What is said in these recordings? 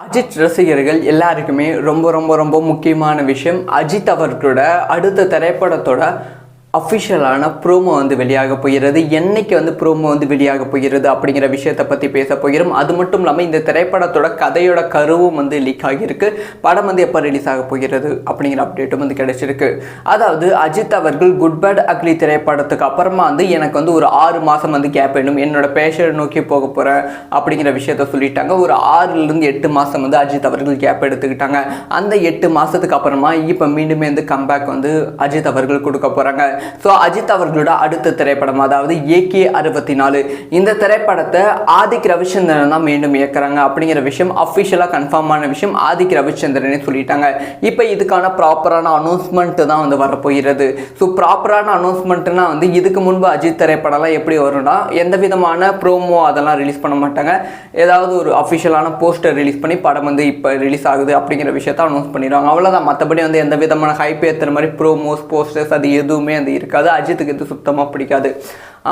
அஜித் ரசிகர்கள் எல்லாருக்குமே ரொம்ப ரொம்ப ரொம்ப முக்கியமான விஷயம் அஜித் அவர்களோட அடுத்த திரைப்படத்தோட அஃபிஷியலான ப்ரோமோ வந்து வெளியாக போகிறது. என்னைக்கு வந்து ப்ரோமோ வந்து வெளியாக போகிறது அப்படிங்கிற விஷயத்தை பற்றி பேச போகிறோம். அது மட்டும் இல்லாமல் இந்த திரைப்படத்தோட கதையோட கருவும் வந்து லீக் ஆகியிருக்கு. படம் வந்து எப்போ ரிலீஸ் ஆக போகிறது அப்படிங்கிற அப்டேட்டும் வந்து கிடைச்சிருக்கு. அதாவது அஜித் அவர்கள் குட் பேட் அக்லி திரைப்படத்துக்கு அப்புறமா வந்து எனக்கு வந்து ஒரு ஆறு மாதம் வந்து கேப் வேணும். என்னோட பேஷன் நோக்கி போக போகிறேன் அப்படிங்கிற விஷயத்த சொல்லிட்டாங்க. ஒரு ஆறுலேருந்து எட்டு மாதம் வந்து அஜித் அவர்கள் கேப் எடுத்துக்கிட்டாங்க. அந்த எட்டு மாதத்துக்கு அப்புறமா இப்போ மீண்டுமே வந்து கம்பேக் வந்து அஜித் அவர்கள் கொடுக்க போகிறாங்க ஸோ அஜித் அவர்களோட அடுத்த திரைப்படம் அதாவது ஏகே அறுபத்தி நாலு இந்த திரைப்படத்தை ஆதிக் ரவிச்சந்திரன் தான் மீண்டும் இயக்குறாங்க அப்படிங்கிற விஷயம் அஃபிஷியலாக கன்ஃபார்மான விஷயம் ஆதிக் ரவிச்சந்திரனே சொல்லிட்டாங்க. இப்போ இதுக்கான ப்ராப்பரான அனௌன்ஸ்மெண்ட் தான் வந்து வரப்போகிறது. ஸோ ப்ராப்பரான அனௌன்ஸ்மெண்ட்னா வந்து இதுக்கு முன்பு அஜித் திரைப்படம்லாம் எப்படி வரும்னா எந்த விதமான ப்ரோமோ அதெல்லாம் ரிலீஸ் பண்ண மாட்டாங்க. ஏதாவது ஒரு அஃபிஷியலான போஸ்டர் ரிலீஸ் பண்ணி படம் வந்து இப்போ ரிலீஸ் ஆகுது அப்படிங்கிற விஷயத்த அனௌன்ஸ் பண்ணிடுவாங்க. அவ்வளோதான் மற்றபடி வந்து எந்த விதமான ஹைப் ஏற்றுற மாதிரி ப்ரோமோஸ் போஸ்டர்ஸ் அது எதுவுமே வந்து இருக்காது. அஜித்துக்கு இது சுத்தமாக பிடிக்காது.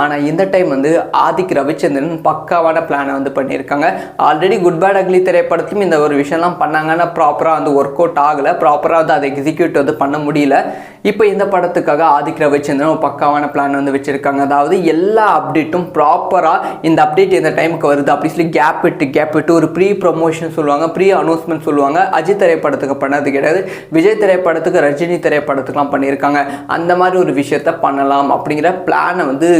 ஆனால் இந்த டைம் வந்து ஆதிக் ரவிச்சந்திரன் பக்காவான பிளானை வந்து பண்ணியிருக்காங்க. ஆல்ரெடி குட் பேட் அக்லி திரைப்படத்தையும் இந்த ஒரு விஷயம்லாம் பண்ணாங்கன்னா ப்ராப்பராக வந்து ஒர்க் அவுட் ஆகலை ப்ராப்பராக வந்து அதை எக்ஸிக்யூட் வந்து பண்ண முடியல. இப்போ இந்த படத்துக்காக ஆதிக் ரவிச்சந்திரன் ஒரு பக்காவான பிளான் வந்து வச்சுருக்காங்க. அதாவது எல்லா அப்டேட்டும் ப்ராப்பராக இந்த அப்டேட் இந்த டைமுக்கு வருது. அப்படி சொல்லி கேப் விட்டு கேப் விட்டு ஒரு ப்ரீ ப்ரொமோஷன் சொல்லுவாங்க ப்ரீ அனௌன்ஸ்மெண்ட் சொல்லுவாங்க. அஜித் திரைப்படத்துக்கு பண்ணது கிடையாது. விஜய் திரைப்படத்துக்கு ரஜினி திரைப்படத்துக்குலாம் பண்ணியிருக்காங்க. அந்த மாதிரி ஒரு விஷயத்த பண்ணலாம் அப்படிங்கிற பிளானை வந்து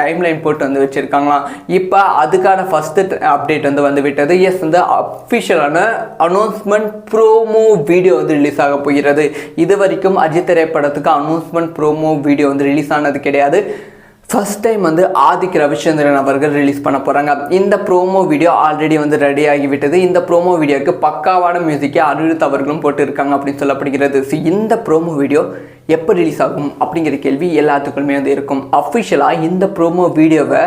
டைம்லைன் போட்டு வந்து வச்சுருக்காங்களாம். இப்போ அதுக்கான ஃபஸ்ட்டு அப்டேட் வந்து வந்து விட்டது. எஸ் வந்து அஃபிஷியலான அனௌன்ஸ்மெண்ட் ப்ரோமோ வீடியோ வந்து ரிலீஸ் ஆக போகிறது. இது வரைக்கும் அஜித் திரைப்படத்துக்கு அனௌன்ஸ்மெண்ட் ப்ரோமோ வீடியோ வந்து ரிலீஸ் ஆனது கிடையாது. ஃபஸ்ட் டைம் வந்து ஆதிக் ரவிச்சந்திரன் அவர்கள் ரிலீஸ் பண்ண போகிறாங்க இந்த ப்ரோமோ வீடியோ ஆல்ரெடி வந்து ரெடி ஆகிவிட்டது இந்த ப்ரோமோ வீடியோக்கு பக்காவான மியூசிக்கை அனிருத் அவர்களும் போட்டிருக்காங்க அப்படின்னு சொல்லப்படுகிறது. ஸோ இந்த ப்ரோமோ வீடியோ எப்போ ரிலீஸ் ஆகும் அப்படிங்கிற கேள்வி எல்லாத்துக்குமே வந்து இருக்கும். அஃபிஷியலாக இந்த ப்ரோமோ வீடியோவை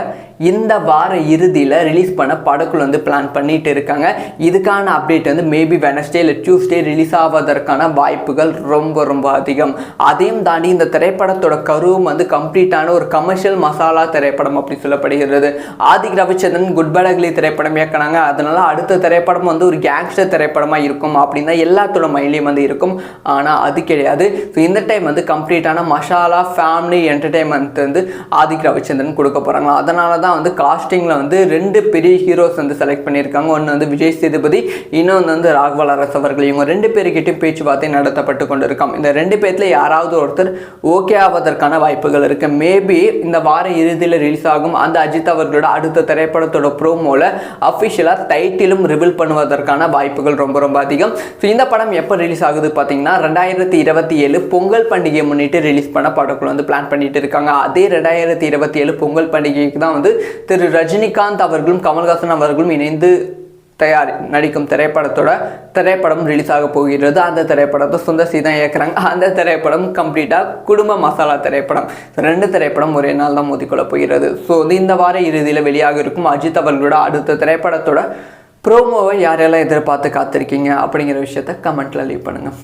இந்த வார இறுதியில் ரிலீஸ் பண்ண படக்குழு வந்து பிளான் பண்ணிட்டு இருக்காங்க. இதுக்கான அப்டேட் வந்து மேபி வெனஸ்டே இல்லை டியூஸ்டே ரிலீஸ் ஆவதற்கான வாய்ப்புகள் ரொம்ப ரொம்ப அதிகம். அதையும் தாண்டி இந்த திரைப்படத்தோட கருவும் வந்து கம்ப்ளீட்டான ஒரு கமர்ஷியல் மசாலா திரைப்படம் அப்படி சொல்லப்படுகிறது. ஆதிக் ரவிச்சந்திரன் குட் திரைப்படம் இயக்கினாங்க. அதனால அடுத்த திரைப்படம் வந்து ஒரு கேங்ஸ்டர் திரைப்படமாக இருக்கும் அப்படின்னு தான் எல்லாத்தோட மைண்ட்லேயும் வந்து இருக்கும். ஆனால் அது கிடையாது. ஸோ இந்த டைம் வந்து கம்ப்ளீட்டான மசாலா ஃபேமிலி என்டர்டைன்மெண்ட் வந்து ஆதிக் ரவிச்சந்திரன் கொடுக்க போகிறாங்க அதனால தான் வந்து காஸ்டிங்கில் வந்து ரெண்டு பெரிய ஹீரோஸ் வந்து செலக்ட் பண்ணியிருக்காங்க. ஒன்று வந்து விஜய் சேதுபதி இன்னொன்று வந்து ராகவல் அரச அவர்கள். இவங்க ரெண்டு பேருக்கிட்டையும் பேச்சுவார்த்தை நடத்தப்பட்டு கொண்டிருக்கோம். இந்த ரெண்டு பேர்த்தில் யாராவது ஒருத்தர் ஓகே ஆவதற்கான வாய்ப்புகள் இருக்கு. மேபி இந்த வார இறுதியில் ரிலீஸ் ஆகும். அந்த அஜித் அவர்களோட அடுத்த திரைப்படத்தோட ப்ரோமோவில் அஃபிஷியலாக டைட்டிலும் ரிவீல் பண்ணுவதற்கான வாய்ப்புகள் ரொம்ப ரொம்ப அதிகம். ஸோ இந்த படம் எப்போ ரிலீஸ் ஆகுது பார்த்தீங்கன்னா ரெண்டாயிரத்தி இருபத்தி ஏழு பொங்கல் பண்டிகையை முன்னிட்டு ரிலீஸ் பண்ண படக்குழு வந்து பிளான் பண்ணிட்டு இருக்காங்க. அதே ரெண்டாயிரத்தி இருபத்தி ஏழு பொங்கல் பண்டிகைக்கு தான் வந்து திரு ரஜினிகாந்த் அவர்களும் கமல்ஹாசன் அவர்களும் இணைந்து தயார் நடிக்கும் திரைப்படத்தோட திரைப்படம் ரிலீஸ் ஆக போகிறது. அந்த திரைப்படத்தை சுந்தர் சி தான் இயக்குறாங்க. அந்த திரைப்படம் கம்ப்ளீட்டாக குடும்ப மசாலா திரைப்படம். ரெண்டு திரைப்படம் ஒரே நாள் தான் மோதிக்கொள்ள போகிறது. ஸோ வந்து இந்த வார இறுதியில் வெளியாக இருக்கும் அஜித் அவர்களோட அடுத்த திரைப்படத்தோட ப்ரோமோவை யாரெல்லாம் எதிர்பார்த்து காத்திருக்கீங்க அப்படிங்கிற விஷயத்த கமெண்ட்டில் லீவ் பண்ணுங்கள்